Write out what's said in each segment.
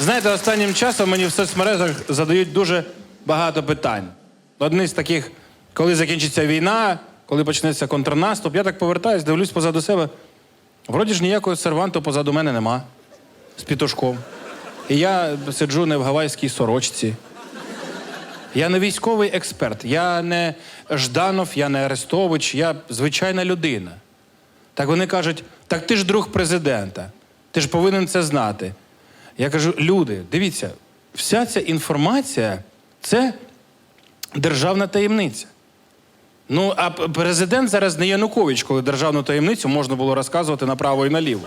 Знаєте, останнім часом мені в соцмережах задають дуже багато питань. Одне з таких, коли закінчиться війна, коли почнеться контрнаступ, я так повертаюсь, дивлюсь позаду себе. Вроді ж ніякого серванту позаду мене нема з пітушком. І я сиджу не в гавайській сорочці. Я не військовий експерт, я не Жданов, я не Арестович, я звичайна людина. Так вони кажуть: так ти ж друг президента, ти ж повинен це знати. Я кажу: люди, дивіться, вся ця інформація це державна таємниця. Ну, а президент зараз не Янукович, коли державну таємницю можна було розказувати направо і наліво.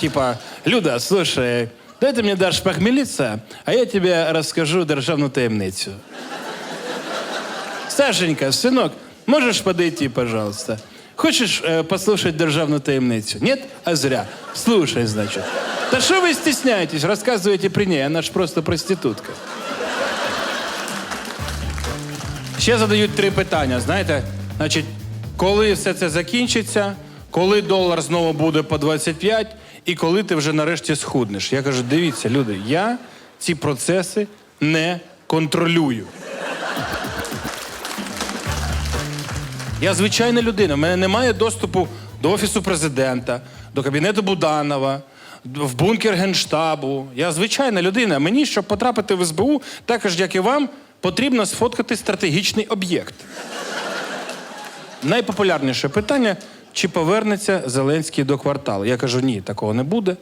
Типа, Люда, слушай, дай ти мені даш похмелиться, а я тобі розкажу державну таємницю. Сашенька, сынок, можешь подойти, пожалуйста? Хочешь э, послушать державную таємницю? Нет? А зря. Слушай, значит. Да что вы стесняетесь? Рассказывайте при ней, она ж просто проститутка. Ще задають три питання, знаєте? Значить, коли все це закінчиться, коли долар знову буде по 25, і коли ти вже нарешті схуднеш. Я кажу, дивіться, люди, я ці процеси не контролюю. Я звичайна людина. У мене немає доступу до офісу президента, до кабінету Буданова, в бункер генштабу. Я звичайна людина. Мені, щоб потрапити в СБУ, також як і вам, потрібно сфоткати стратегічний об'єкт. Найпопулярніше питання: чи повернеться Зеленський до кварталу? Я кажу, ні, такого не буде.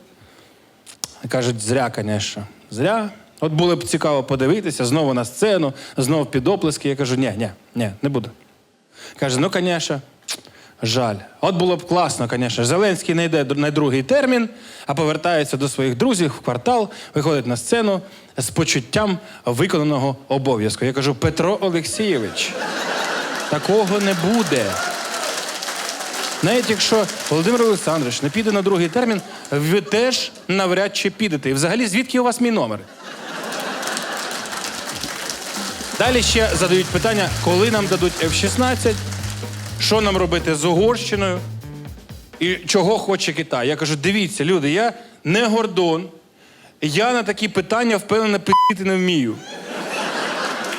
Кажуть, зря, звісно. Зря. От було б цікаво подивитися знову на сцену, знову під оплески. Я кажу, ні, ні, ні, не буде. Каже, ну, звісно, жаль. От було б класно, звісно. Зеленський не йде на другий термін, а повертається до своїх друзів в квартал, виходить на сцену з почуттям виконаного обов'язку. Я кажу, Петро Олексійович, такого не буде. Навіть якщо Володимир Олександрович не піде на другий термін, ви теж навряд чи підете. І взагалі, звідки у вас мій номер? Далі ще задають питання, коли нам дадуть F-16, що нам робити з Угорщиною і чого хоче Китай. Я кажу, дивіться, люди, я не гордон, я на такі питання впевнено пити не вмію.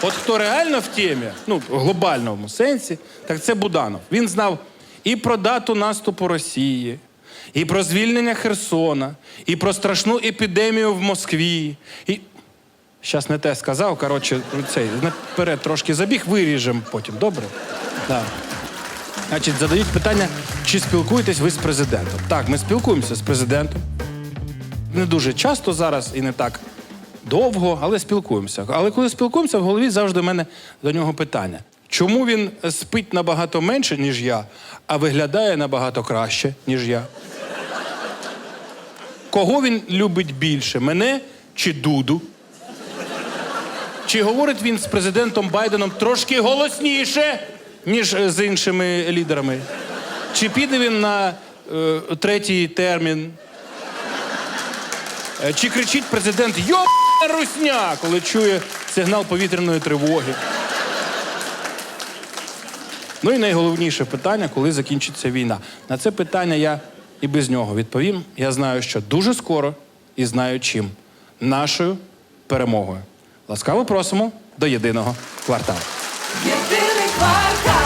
От хто реально в темі, ну, в глобальному сенсі, так це Буданов. Він знав і про дату наступу Росії, і про звільнення Херсона, і про страшну епідемію в Москві. І... Щас не те сказав, коротше, цей наперед трошки забіг, виріжемо потім, добре? Так. Значить, задають питання, чи спілкуєтесь ви з президентом? Так, ми спілкуємося з президентом. Не дуже часто зараз і не так довго, але спілкуємося. Але коли спілкуємося, в голові завжди в мене до нього питання. Чому він спить набагато менше, ніж я, а виглядає набагато краще, ніж я? Кого він любить більше? Мене чи Дуду? Чи говорить він з президентом Байденом трошки голосніше, ніж е, з іншими лідерами? Чи піде він на е, третій термін? Е, Чи кричить президент Йо русня, коли чує сигнал повітряної тривоги? Ну і найголовніше питання, коли закінчиться війна. На це питання я і без нього відповім. Я знаю, що дуже скоро і знаю чим. Нашою перемогою. Ласкаво просимо до єдиного кварталу. Єдиний квартал